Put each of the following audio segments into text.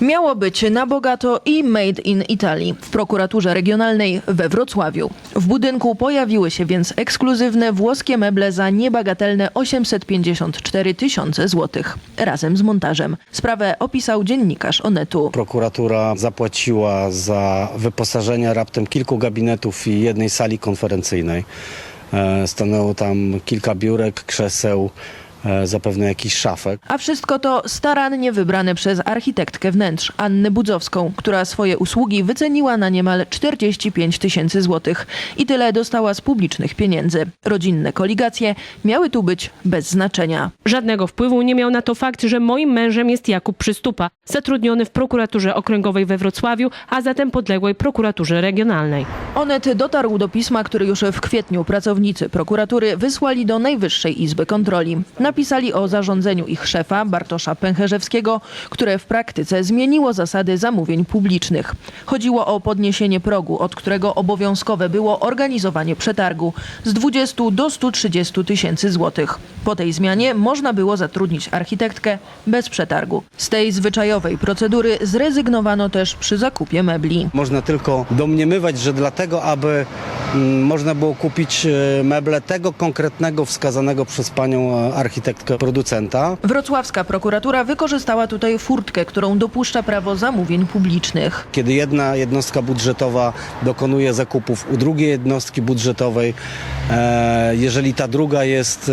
Miało być na bogato i made in Italy w prokuraturze regionalnej we Wrocławiu. W budynku pojawiły się więc ekskluzywne włoskie meble za niebagatelne 854 tysiące złotych razem z montażem. Sprawę opisał dziennikarz Onetu. Prokuratura zapłaciła za wyposażenie raptem kilku gabinetów i jednej sali konferencyjnej. E, Stanęło tam kilka biurek, krzeseł, zapewne jakiś szafek. A wszystko to starannie wybrane przez architektkę wnętrz Annę Budzowską, która swoje usługi wyceniła na niemal 45 tysięcy złotych. I tyle dostała z publicznych pieniędzy. Rodzinne koligacje miały tu być bez znaczenia. Żadnego wpływu nie miał na to fakt, że moim mężem jest Jakub Przystupa, zatrudniony w prokuraturze okręgowej we Wrocławiu, a zatem podległej prokuraturze regionalnej. Onet dotarł do pisma, które już w kwietniu pracownicy prokuratury wysłali do Najwyższej Izby Kontroli. Napisali o zarządzeniu ich szefa, Bartosza Pęcherzewskiego, które w praktyce zmieniło zasady zamówień publicznych. Chodziło o podniesienie progu, od którego obowiązkowe było organizowanie przetargu z 20 do 130 tysięcy złotych. Po tej zmianie można było zatrudnić architektkę bez przetargu. Z tej zwyczajowej procedury zrezygnowano też przy zakupie mebli. Można tylko domniemywać, że dlatego, aby mm, można było kupić e, meble tego konkretnego wskazanego przez panią e, producenta. Wrocławska prokuratura wykorzystała tutaj furtkę, którą dopuszcza prawo zamówień publicznych. Kiedy jedna jednostka budżetowa dokonuje zakupów u drugiej jednostki budżetowej, e, jeżeli ta druga jest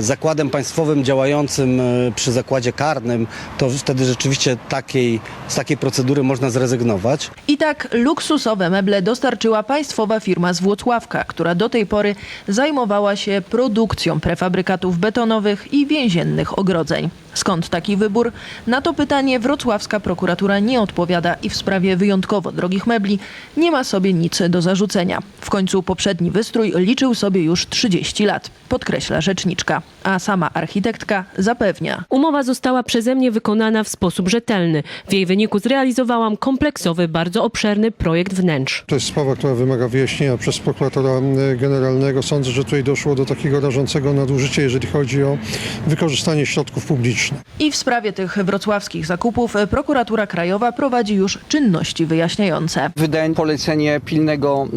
zakładem państwowym działającym e, przy zakładzie karnym, to wtedy rzeczywiście takiej, z takiej procedury można zrezygnować. I tak luksusowe meble dostarczyła państwowa firma z Włocławka, która do tej pory zajmowała się produkcją prefabrykatów betonowych i więziennych ogrodzeń. Skąd taki wybór? Na to pytanie wrocławska prokuratura nie odpowiada i w sprawie wyjątkowo drogich mebli nie ma sobie nic do zarzucenia. W końcu poprzedni wystrój liczył sobie już 30 lat, podkreśla rzeczniczka, a sama architektka zapewnia. Umowa została przeze mnie wykonana w sposób rzetelny. W jej wyniku zrealizowałam kompleksowy, bardzo obszerny projekt wnętrz. To jest sprawa, która wymaga wyjaśnienia przez prokuratora e, generalnego. Sądzę, że tutaj doszło do takiego rażącego nadużycia, jeżeli chodzi o wykorzystanie środków publicznych. I w sprawie tych wrocławskich zakupów prokuratura krajowa prowadzi już czynności wyjaśniające. Wydałem polecenie pilnego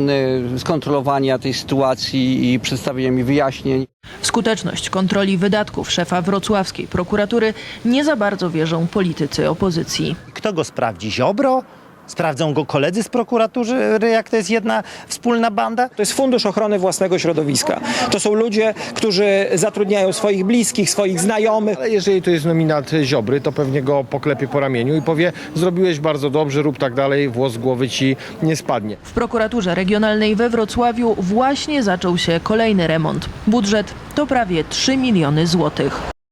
y, skontrolowania tej sytuacji i przedstawienia mi wyjaśnień. W skuteczność kontroli wydatków szefa wrocławskiej prokuratury nie za bardzo wierzą politycy opozycji. Kto go sprawdzi? Ziobro? Sprawdzą go koledzy z prokuratury, jak to jest jedna wspólna banda? To jest Fundusz Ochrony Własnego Środowiska. To są ludzie, którzy zatrudniają swoich bliskich, swoich znajomych. Ale jeżeli to jest nominat Ziobry, to pewnie go poklepie po ramieniu i powie zrobiłeś bardzo dobrze, rób tak dalej, włos z głowy ci nie spadnie. W prokuraturze regionalnej we Wrocławiu właśnie zaczął się kolejny remont. Budżet to prawie 3 miliony złotych.